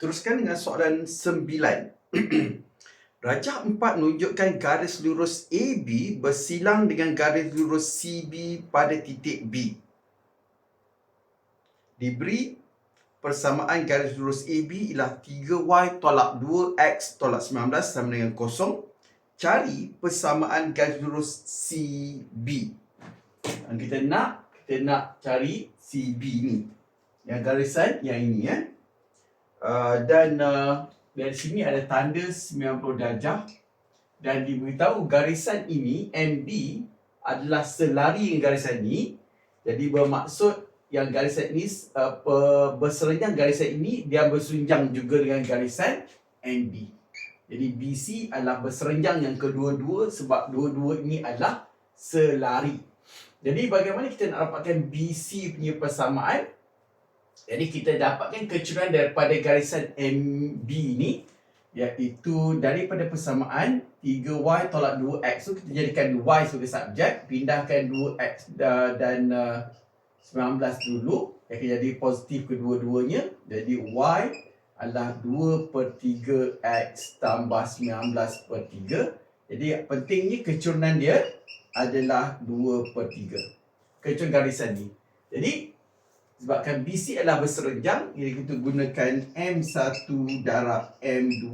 Teruskan dengan soalan 9. Rajah 4 menunjukkan garis lurus AB bersilang dengan garis lurus CB pada titik B. Diberi persamaan garis lurus AB ialah 3Y tolak 2X tolak 19 sama dengan kosong. Cari persamaan garis lurus CB. Dan kita nak kita nak cari CB ni. Yang garisan yang ini ya. Uh, dan uh, dari sini ada tanda 90 darjah dan diberitahu garisan ini MB adalah selari dengan garisan ini. Jadi bermaksud yang garisan ini uh, berserenjang garisan ini dia bersunjang juga dengan garisan MB. Jadi BC adalah berserenjang yang kedua-dua sebab dua-dua ini adalah selari. Jadi bagaimana kita nak dapatkan BC punya persamaan? Jadi kita dapatkan kecurangan daripada garisan MB ni iaitu daripada persamaan 3y tolak 2x so kita jadikan y sebagai subjek pindahkan 2x dan uh, 19 dulu akan jadi positif kedua-duanya jadi y adalah 2 per 3 x tambah 19 per 3 jadi pentingnya kecurangan dia adalah 2 per 3 kecurangan garisan ni. Jadi Sebabkan BC adalah berserenjang, jadi kita gunakan M1 darab M2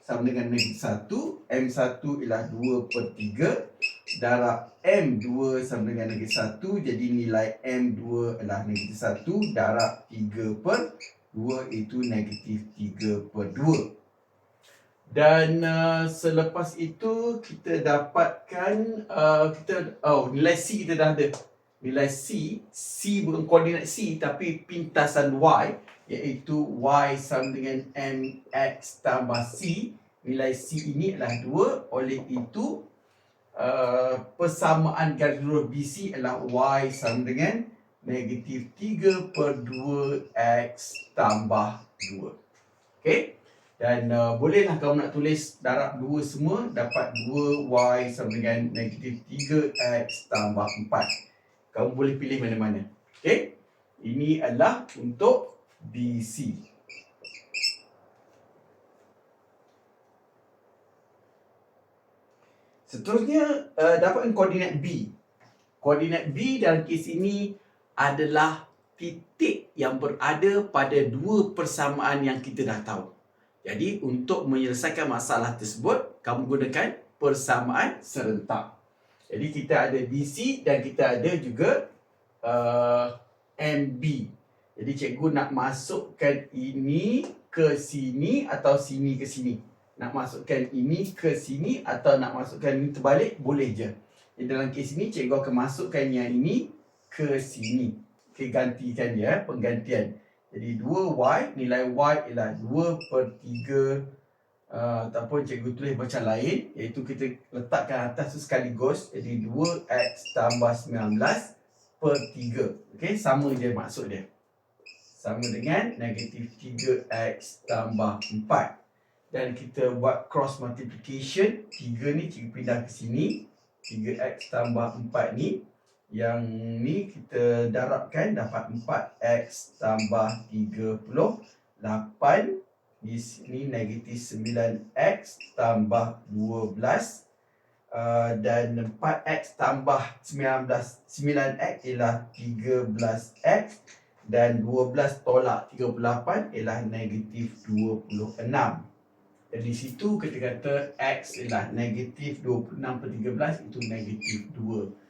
sama dengan negatif 1. M1 ialah 2 per 3 darab M2 sama dengan negatif 1. Jadi nilai M2 adalah negatif 1 darab 3 per 2 itu negatif 3 per 2. Dan uh, selepas itu kita dapatkan uh, kita oh nilai C kita dah ada nilai C, C bukan koordinat C tapi pintasan Y iaitu Y sama dengan MX tambah C. Nilai C ini adalah 2. Oleh itu, uh, persamaan garis lurus BC adalah Y sama dengan negatif 3 per 2 X tambah 2. Okay? Dan uh, bolehlah kamu nak tulis darab 2 semua dapat 2Y sama dengan negatif 3 X tambah 4 kamu boleh pilih mana-mana. Okey? Ini adalah untuk BC. Seterusnya uh, dapatkan koordinat B. Koordinat B dalam kes ini adalah titik yang berada pada dua persamaan yang kita dah tahu. Jadi untuk menyelesaikan masalah tersebut, kamu gunakan persamaan serentak. Jadi kita ada DC dan kita ada juga uh, MB. Jadi cikgu nak masukkan ini ke sini atau sini ke sini. Nak masukkan ini ke sini atau nak masukkan ini terbalik boleh je. Jadi dalam kes ini cikgu akan masukkan yang ini ke sini. Okay, gantikan dia, penggantian. Jadi 2Y, nilai Y ialah 2 per 3 Uh, ataupun cikgu tulis macam lain iaitu kita letakkan atas tu sekaligus jadi 2x tambah 19 per 3 ok sama je maksud dia. Sama dengan negatif 3x tambah 4 dan kita buat cross multiplication 3 ni cikgu pindah ke sini 3x tambah 4 ni yang ni kita darabkan dapat 4x tambah 38 di sini negatif 9x tambah 12 uh, dan 4x tambah 19 9x ialah 13x dan 12 tolak 38 ialah negatif 26 dan di situ kita kata x ialah negatif 26 per 13 itu negatif 2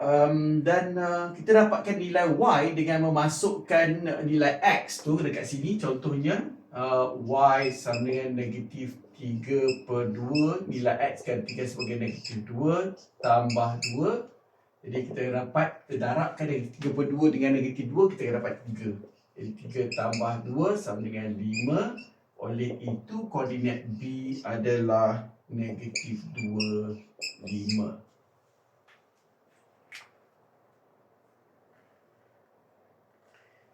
Um, dan uh, kita dapatkan nilai y dengan memasukkan nilai x tu dekat sini. Contohnya uh, y sama dengan negatif 3 per 2 nilai x gantikan sebagai negatif 2 tambah 2 jadi kita dapat kita darabkan negatif 3 per 2 dengan negatif 2 kita akan dapat 3 jadi 3 tambah 2 sama dengan 5 oleh itu koordinat b adalah negatif 2 5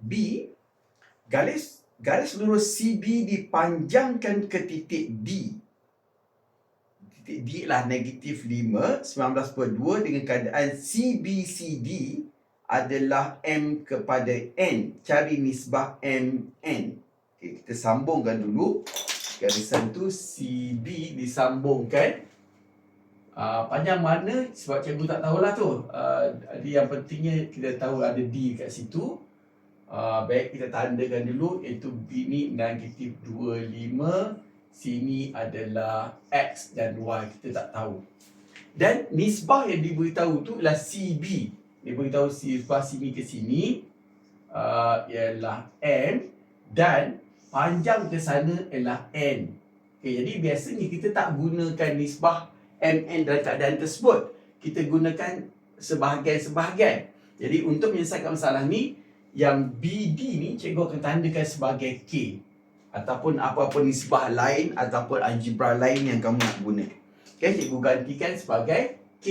B garis garis lurus CB dipanjangkan ke titik D. Titik D lah negatif 5, 19 per 2 dengan keadaan CBCD adalah M kepada N. Cari nisbah MN. Okay, kita sambungkan dulu. Garisan tu CB disambungkan. Uh, panjang mana sebab cikgu tak tahulah tu. Uh, yang pentingnya kita tahu ada D kat situ. Uh, baik kita tandakan dulu iaitu B ni negatif 25. Sini adalah X dan Y. Kita tak tahu. Dan nisbah yang diberitahu tu ialah CB. Dia beritahu nisbah sini ke sini uh, ialah M dan panjang ke sana ialah N. Okay, jadi biasanya kita tak gunakan nisbah MN dalam keadaan tersebut. Kita gunakan sebahagian-sebahagian. Jadi untuk menyelesaikan masalah ni, yang BD ni cikgu akan tandakan sebagai K. Ataupun apa-apa nisbah lain ataupun algebra lain yang kamu nak guna. Okay, cikgu gantikan sebagai K.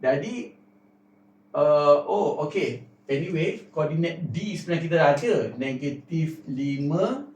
Jadi, uh, oh okay. Anyway, koordinat D sebenarnya kita dah ada. Negatif 5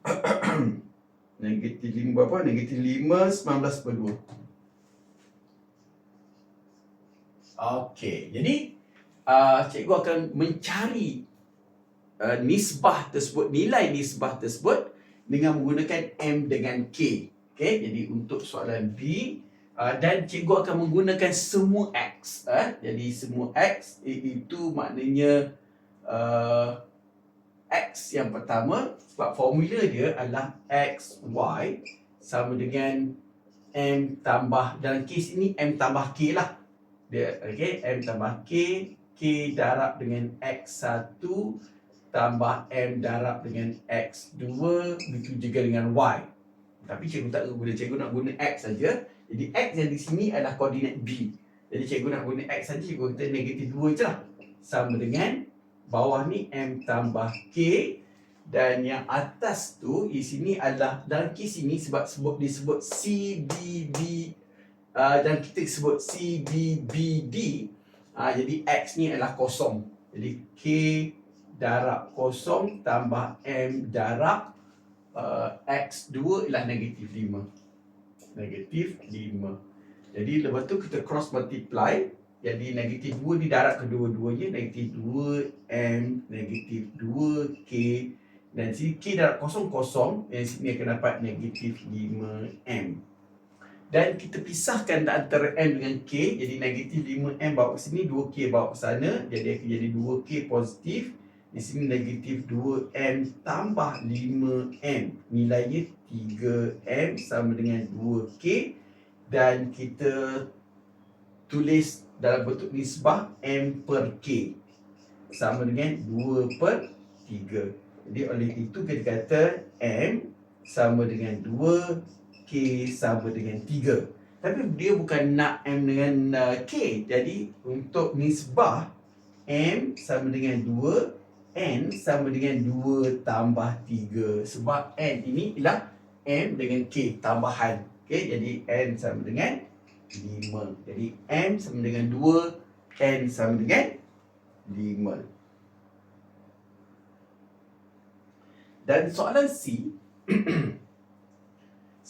negatif 5 berapa? Negatif 5, 19 per 2. Okey, jadi uh, cikgu akan mencari uh, nisbah tersebut, nilai nisbah tersebut dengan menggunakan M dengan K. Okey, jadi untuk soalan B, uh, dan cikgu akan menggunakan semua X. Uh, jadi semua X itu maknanya uh, X yang pertama sebab formula dia adalah X, Y sama dengan M tambah dalam kes ini M tambah K lah dia okay, M tambah K K darab dengan X1 tambah M darab dengan X2 begitu juga dengan Y. Tapi cikgu tak guna cikgu nak guna X saja. Jadi X yang di sini adalah koordinat B. Jadi cikgu nak guna X saja cikgu kata negatif 2 je lah. Sama dengan bawah ni M tambah K. Dan yang atas tu di sini adalah dalam kes ini sebab sebut disebut CBB uh, dan kita sebut CBBD uh, jadi X ni adalah kosong. Jadi K darab kosong tambah M darab uh, X2 ialah negatif 5 negatif 5 jadi lepas tu kita cross multiply. Jadi negatif 2 di darat kedua-duanya. Negatif 2M negatif 2K dan sini K darat kosong kosong. Yang sini akan dapat negatif 5M dan kita pisahkan antara M dengan K jadi negatif 5M bawa ke sini 2K bawa ke sana jadi akan jadi 2K positif. Di sini negatif 2M tambah 5M nilainya 3M sama dengan 2K dan kita tulis dalam bentuk nisbah M per K sama dengan 2 per 3. Jadi oleh itu kita kata M sama dengan 2, K sama dengan 3. Tapi dia bukan nak M dengan uh, K. Jadi untuk nisbah M sama dengan 2, N sama dengan 2 tambah 3. Sebab N ini ialah M dengan K tambahan. Okay, jadi N sama dengan 5. Jadi M sama dengan 2, N sama dengan 5. Dan soalan C,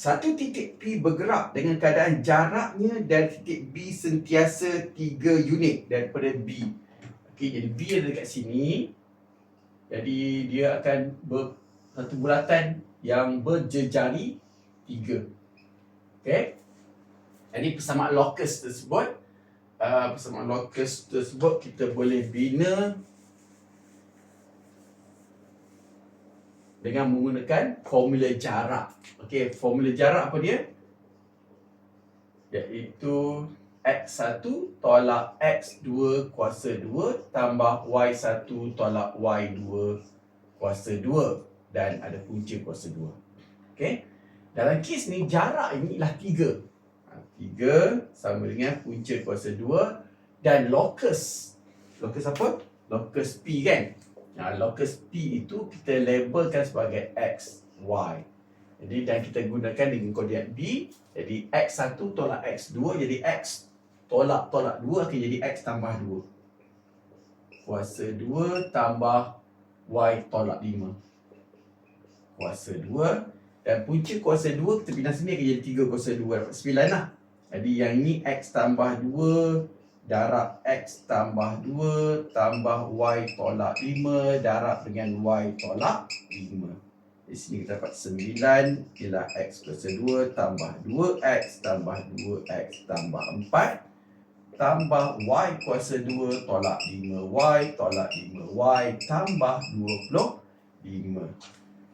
satu titik P bergerak dengan keadaan jaraknya dari titik B sentiasa 3 unit daripada B. Okey, jadi B ada dekat sini. Jadi dia akan ber, satu bulatan yang berjejari 3. Okey. Jadi persamaan locus tersebut uh, Persamaan locus tersebut kita boleh bina Dengan menggunakan formula jarak Okey, formula jarak apa dia? Iaitu X1 tolak X2 kuasa 2 Tambah Y1 tolak Y2 kuasa 2 Dan ada punca kuasa 2 Okey Dalam kes ni jarak ini ialah 3 3 sama dengan punca kuasa 2 dan locus. Locus apa? Locus P kan? Nah, locus P itu kita labelkan sebagai X, Y. Jadi dan kita gunakan dengan koordinat B. Jadi X1 tolak X2 jadi X tolak tolak 2 akan jadi X tambah 2. Kuasa 2 tambah Y tolak 5. Kuasa 2 dan punca kuasa 2 kita pindah sini akan jadi 3 kuasa 2 dapat 9 lah. Jadi yang ini X tambah 2 darab X tambah 2 tambah Y tolak 5 darab dengan Y tolak 5. Di sini kita dapat 9 ialah X kuasa 2 tambah 2X tambah 2X tambah 4 tambah Y kuasa 2 tolak 5Y tolak 5Y tambah 25.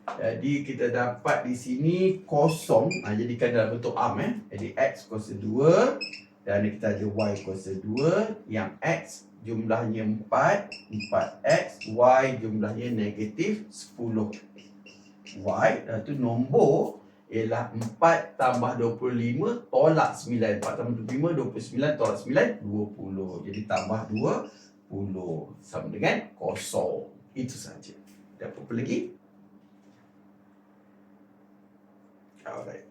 Jadi kita dapat di sini kosong. Ha, jadikan dalam bentuk arm eh. Jadi X kuasa 2 dan kita ada Y kuasa 2 yang X jumlahnya 4 4X Y jumlahnya negatif 10 Y dan tu nombor ialah 4 tambah 25 tolak 9 4 tambah 25 29 tolak 9 20 jadi tambah 20 sama dengan kosong. Itu saja ada apa lagi? Alright